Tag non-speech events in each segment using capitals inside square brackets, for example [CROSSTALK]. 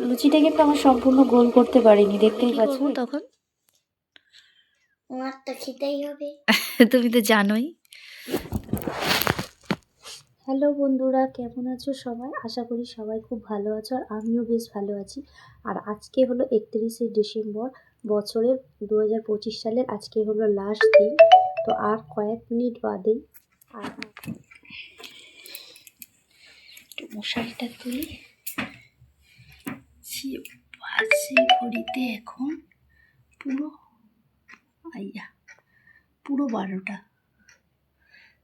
লুচিটাকে তো আমার সম্পূর্ণ গোল করতে পারিনি দেখতেই পাচ্ছ। তখন? আমার তো খেতেই হবে। [LAUGHS] তুমি তো জানোই। হ্যালো বন্ধুরা কেমন আছো সবাই? আশা করি সবাই খুব ভালো আছো আর আমিও বেশ ভালো আছি। আর আজকে হলো একত্রিশে ডিসেম্বর বছরের দু হাজার পঁচিশ সালের আজকে হলো লাস্ট দিন। তো আর কয়েক মিনিট বাদেই আর একটু মশারিটা তুলি। বাজে ঘড়িতে এখন পুরো আইয়া, পুরো বারোটা।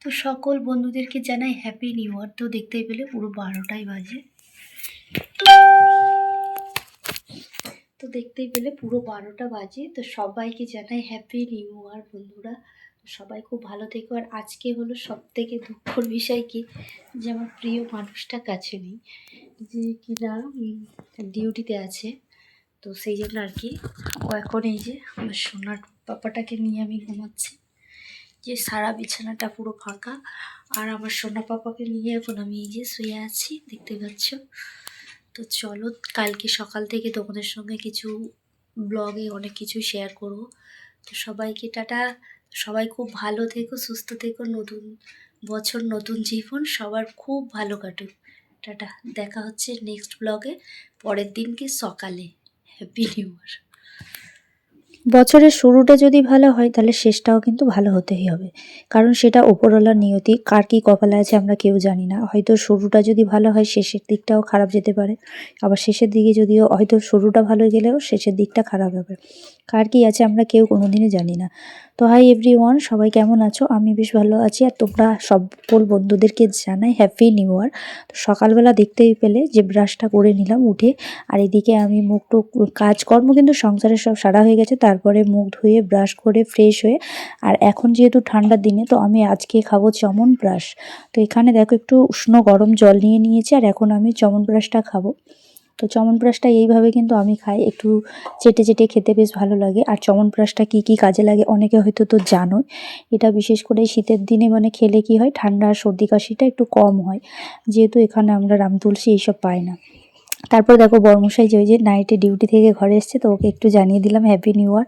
তো সকল বন্ধুদেরকে জানাই হ্যাপি নিউ ইয়ার তো দেখতেই পেলে পুরো বারোটাই বাজে। তো দেখতেই পেলে পুরো বারোটা বাজে। তো সবাইকে জানাই হ্যাপি নিউ ইয়ার বন্ধুরা। সবাই খুব ভালো থেকো। আর আজকে হলো সব থেকে দুঃখর বিষয় কি? যে আমার প্রিয় মানুষটা কাছে নেই, যে কিনা ডিউটিতে আছে। তো সেই জন্য আর কি, ও এখন এই যে আমার সোনার পাপাটাকে নিয়ে আমি ঘুমাচ্ছি। যে সারা বিছানাটা পুরো ফাঁকা। আর আমার সোনা পাপাকে নিয়ে এখন আমি এই যে শুয়ে আছি, দেখতে পাচ্ছ? তো চলো, কালকে সকাল থেকে তোমাদের সঙ্গে কিছু ব্লগে অনেক কিছু শেয়ার করব। তো সবাইকে টাটা। সবাই খুব ভালো থেকো, সুস্থ থেকো, নতুন বছর, নতুন জীবন, সবার খুব ভালো কাটুক। টাটা, দেখা হচ্ছে নেক্সট ব্লগে পরের দিনকে সকালে। হ্যাপি নিউ ইয়ার বছরের শুরুটা যদি ভালো হয়, তাহলে শেষটাও কিন্তু ভালো হতেই হবে। কারণ সেটা ওপরওয়ালার নিয়তি, কার কী কপালে আছে আমরা কেউ জানি না। হয়তো শুরুটা যদি ভালো হয়, শেষের দিকটাও খারাপ যেতে পারে। আবার শেষের দিকে যদিও হয়তো শুরুটা ভালো গেলেও শেষের দিকটা খারাপ হবে। কার কী আছে আমরা কেউ কোনোদিনই জানি না। তো হাই এভরি ওয়ান সবাই কেমন আছো? আমি বেশ ভালো আছি। আর তোমরা সকল বন্ধুদেরকে জানাই হ্যাপি নিউ ইয়ার তো সকালবেলা দেখতেই পেলে যে ব্রাশটা করে নিলাম উঠে। আর এদিকে আমি মুখ টুক কাজকর্ম কিন্তু সংসারের সব সারা হয়ে গেছে। তারপরে মুখ ধুয়ে ব্রাশ করে ফ্রেশ হয়ে, আর এখন যেহেতু ঠান্ডার দিনে, তো আমি আজকে খাব চমন ব্রাশ তো এখানে দেখো একটু উষ্ণ গরম জল নিয়ে নিয়েছি, আর এখন আমি চমন ব্রাশটা খাব। তো চমন ব্রাশটা এইভাবে কিন্তু আমি খাই, একটু চেটে চেটে খেতে বেশ ভালো লাগে। আর চমন ব্রাশটা কী কী কাজে লাগে অনেকে হয়তো তো জানোই। এটা বিশেষ করে শীতের দিনে মানে খেলে কি হয়, ঠান্ডা সর্দি কাশিটা একটু কম হয়। যেহেতু এখানে আমরা রাম তুলসী এইসব পাই না। তারপর দেখো বর্মশাই যে ওই যে নাইটে ডিউটি থেকে ঘরে এসছে তো ওকে একটু জানিয়ে দিলাম হ্যাপি নিউ ইয়ার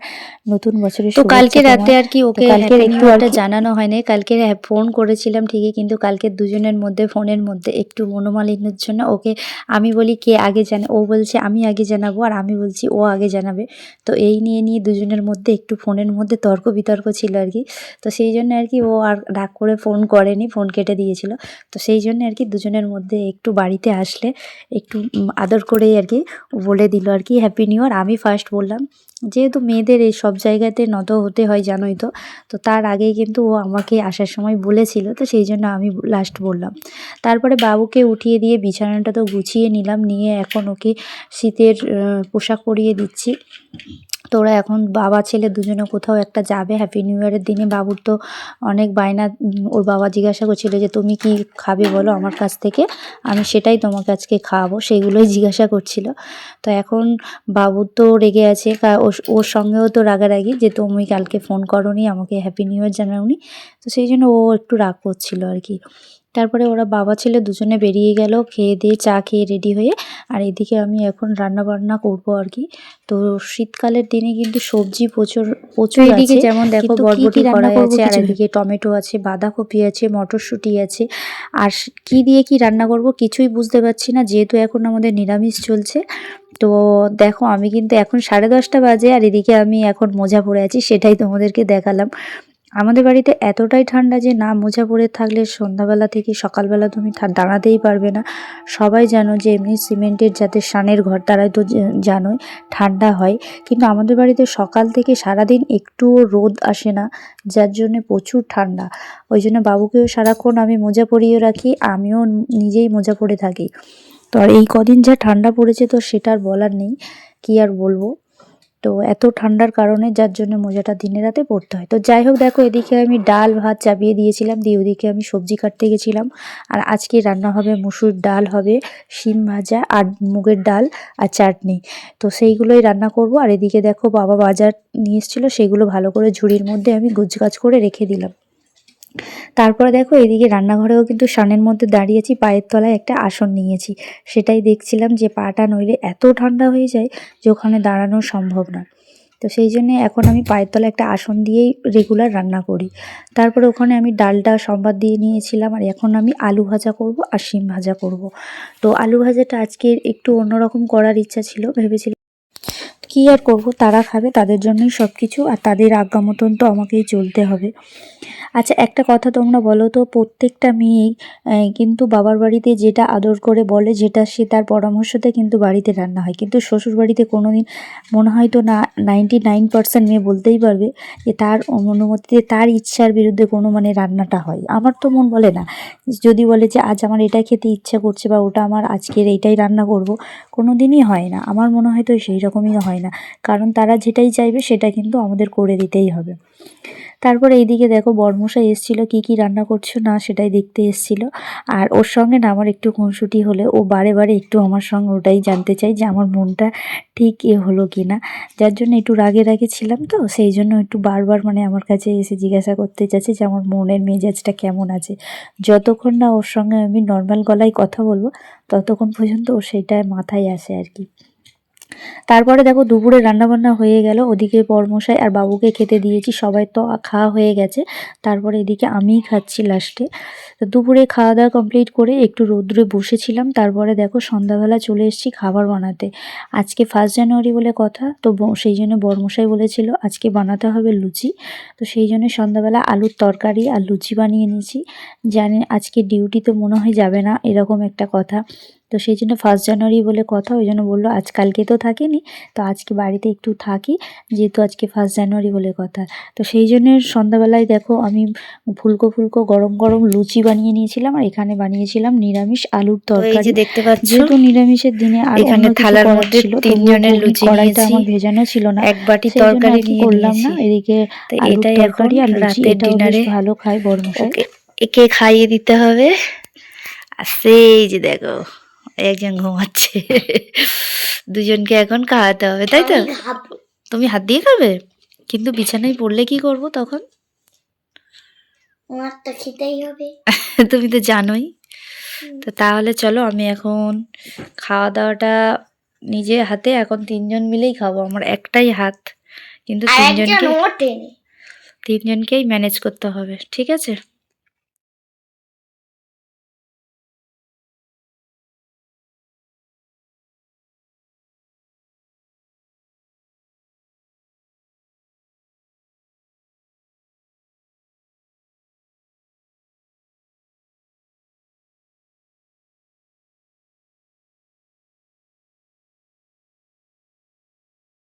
নতুন বছরের তো কালকে রাতে আর কি ওকে কালকে একটু একটু আর কি- জানানো হয়নি। কালকে ফোন করেছিলাম ঠিকই কিন্তু কালকে দুজনের মধ্যে ফোনের মধ্যে একটু মনোমালিন্যের জন্য ওকে আমি বলি কে আগে জানে ও বলছে আমি আগে জানাব আর আমি বলছি ও আগে জানাবে। তো এই নিয়ে নিয়ে দুজনের মধ্যে একটু ফোনের মধ্যে তর্ক বিতর্ক ছিল আর কি। তো সেই জন্য আর কি ও আর রাগ করে ফোন করেনি ফোন কেটে দিয়েছিল। তো সেই জন্য আর কি দুজনের মধ্যে একটু বাড়িতে আসলে একটু আদর করেই আর কি বলে দিল আর কি হ্যাপি নিউ ইয়ার আমি ফার্স্ট বললাম, যেহেতু মেয়েদের এই সব জায়গাতে নত হতে হয়, জানোই তো তো তার আগেই কিন্তু ও আমাকে আসার সময় বলেছিল, তো সেই জন্য আমি লাস্ট বললাম। তারপরে বাবুকে উঠিয়ে দিয়ে বিছানাটা তো গুছিয়ে নিলাম, নিয়ে এখন ওকে শীতের পোশাক পরিয়ে দিচ্ছি। তো ওরা এখন বাবা, ছেলে দুজনে কোথাও একটা যাবে? হ্যাপি নিউ ইয়ারের দিনে বাবুর তো অনেক বায়না ওর বাবা জিজ্ঞাসা করছিল যে, তুমি কি খাবে বলো আমার কাছ থেকে? আমি সেটাই তোমাকে আজকে খাওয়াবো সেগুলোই জিজ্ঞাসা করছিল। তো এখন বাবু তো রেগে আছে ওর- সঙ্গেও তো রাগারাগি যে, তুমি কালকে ফোন করনি, আমাকে হ্যাপি নিউ ইয়ার জানাওনি। তো সেই জন্য ও একটু রাগ করছিল আর কি। তারপরে ওরা বাবা ছেলে দুজনে বেরিয়ে গেল খেয়ে দিয়ে চা খেয়ে রেডি হয়ে। আর এদিকে আমি এখন রান্না বান্না করব আর কি। তো শীতকালের দিনে কিন্তু সবজি প্রচুর প্রচুর এইদিকে আছে। যেমন দেখো বরবটি কড়াই আছে আর এদিকে এদিকে টমেটো আছে বাঁধাকপি আছে মটরশুঁটি আছে। আর কি দিয়ে কি রান্না করব কিছুই বুঝতে পারছি না যেহেতু এখন আমাদের নিরামিষ চলছে। তো দেখো আমি কিন্তু এখন সাড়ে দশটা বাজে আর এদিকে আমি এখন মোজা পরে আছি সেটাই তোমাদেরকে দেখালাম। আমাদের বাড়িতে এতটাই ঠান্ডা যে না মোজা পরে থাকলে সন্ধ্যাবেলা থেকে সকালবেলা তুমি দাঁড়াতেই পারবে না। সবাই জানো যে এমনি সিমেন্টের যাতে সানের ঘর, তারাই তো জানোই ঠান্ডা হয়। কিন্তু আমাদের বাড়িতে সকাল থেকে সারাদিন একটুও রোদ আসে না, যার জন্য প্রচুর ঠান্ডা। ওই জন্য বাবুকেও সারাক্ষণ আমি মোজা পরিয়ে রাখি, আমিও নিজেই মোজা পরে থাকি। তো আর এই কদিন যা ঠান্ডা পড়েছে তো সেটা আর বলার নেই, কি আর বলব? তো এত ঠান্ডার কারণে যার জন্য মোজাটা দিনে রাতে পড়তে হয়। তো যাই হোক, দেখো, এদিকে আমি ডাল ভাত চাপিয়ে দিয়েছিলাম, দিয়ে ওদিকে আমি সবজি কাটতে গেছিলাম। আর আজকে রান্না হবে মুসুর ডাল, হবে শিম ভাজা আর মুগের ডাল আর চাটনি। তো সেইগুলোই রান্না করব। আর এদিকে দেখো, বাবা বাজার নিয়ে এসেছিল, সেগুলো ভালো করে ঝুড়ির মধ্যে আমি গুজগাছ করে রেখে দিলাম। তারপরে দেখো এদিকে রান্নাঘরেও কিন্তু সানের মধ্যে দাঁড়িয়েছি, পায়ের তলায় একটা আসন নিয়েছি। সেটাই দেখছিলাম যে পাটা নইলে এত ঠান্ডা হয়ে যায় যে ওখানে দাঁড়ানো সম্ভব না। তো সেই জন্যে এখন আমি পায়ের তলায় একটা আসন দিয়েই রেগুলার রান্না করি। তারপরে ওখানে আমি ডালটা সম্বাদ দিয়ে নিয়েছিলাম আর এখন আমি আলু ভাজা করব আর শিম ভাজা করব। তো আলু ভাজাটা আজকে একটু অন্যরকম করার ইচ্ছা ছিল, ভেবেছিলাম কী আর করব? তারা খাবে, তাদের জন্যই সব কিছু আর তাদের আজ্ঞা মতন তো আমাকেই চলতে হবে। আচ্ছা একটা কথা তোমরা বলো তো, প্রত্যেকটা মেয়েই কিন্তু বাবার বাড়িতে যেটা আদর করে বলে, যেটা সে তার পরামর্শতে কিন্তু বাড়িতে রান্না হয়। কিন্তু শ্বশুর বাড়িতে কোনো দিন মনে হয় তো না নাইনটি নাইন পার্সেন্ট মেয়ে বলতেই পারবে যে তার অনুমতিতে, তার ইচ্ছার বিরুদ্ধে কোনো মানে রান্নাটা হয়। আমার তো মন বলে না। যদি বলে যে আজ আমার এটা খেতে ইচ্ছা করছে বা ওটা আমার আজকের এইটাই রান্না করব কোনো দিনই হয় না। আমার মনে হয় তো সেই রকমই হয়। না। কারণ তারা যেটাই চাইবে সেটা কিন্তু আমাদের করে দিতেই হবে। তারপর এইদিকে দেখো বর্মশাই এসেছিল, কী কী রান্না করছ? না, সেটাই দেখতে এসেছিল। আর ওর সঙ্গে না আমার একটু খুনসুটি হলে ও বারে বারে একটু আমার সঙ্গে ওটাই জানতে চাই যে আমার মনটা ঠিক এ হলো কি না। যার জন্য একটু রাগে রাগে ছিলাম তো, সেই জন্য একটু বারবার মানে আমার কাছে এসে জিজ্ঞাসা করতে চাচ্ছে যে আমার মনের মেজাজটা কেমন আছে। যতক্ষণ না ওর সঙ্গে আমি নর্মাল গলায় কথা বলব, ততক্ষণ পর্যন্ত ও সেটা মাথায় আসে আর কি। তারপরে দেখো দুপুরে রান্নাবান্না হয়ে গেল। ওদিকে বরমশাই আর বাবুকে খেতে দিয়েছি, সবাই তো খাওয়া হয়ে গেছে। তারপরে এদিকে আমিই খাচ্ছি লাস্টে। তো দুপুরে খাওয়া দাওয়া কমপ্লিট করে একটু রোদ্রে বসেছিলাম। তারপরে দেখো সন্ধ্যাবেলা চলে এসেছি খাবার বানাতে। আজকে ফার্স্ট জানুয়ারি বলে কথা, তো সেই জন্য বরমশাই বলেছিল আজকে বানাতে হবে লুচি। তো সেই জন্য সন্ধ্যাবেলা আলুর তরকারি আর লুচি বানিয়ে নিয়েছি। জানি আজকে ডিউটি তো মনে হয় যাবে না, এরকম একটা কথা। তো সেই জন্য ফার্স্ট জানুয়ারি বলে কথা ওই জন্য বলল আজ কালকে তো থাকিনি তো আজকে বাড়িতে একটু থাকি যেহেতু আজকে ফার্স্ট জানুয়ারি বলে কথা। তো সেই জন্য সন্ধ্যাবেলায় দেখো আমি ফুলকো ফুলকো গরম গরম লুচি বানিয়ে নিয়েছিলাম আর এখানে বানিয়েছিলাম নিরামিষ আলুর তরকারি। দেখতে পাচ্ছ যেহেতু নিরামিষের দিনে আর এখানে থালার মধ্যে তিনজনের লুচি কড়াইটা আমার ভেজানো ছিল না এক বাটি তরকারি করলাম না এদিকে এটাই তরকারি আর লুচি এটাও বেশ ডিনারে ভালো খায় বড় ওকে একে খাইয়ে দিতে হবে। আর সেই যে দেখো একজন ঘুমাচ্ছে। দুজনকে এখন খাওয়াতে হবে তাই তো? তুমি হাত দিয়ে খাবে? কিন্তু বিছানায় পড়লে কি করব তখন? আমার তো খেতেই হবে। [LAUGHS] তুমি তো জানোই। তো তাহলে চলো আমি এখন খাওয়া দাওয়াটা নিজে হাতে এখন তিনজন মিলেই খাব। আমার একটাই হাত কিন্তু তিনজনকে তিনজনকেই ম্যানেজ করতে হবে ঠিক আছে?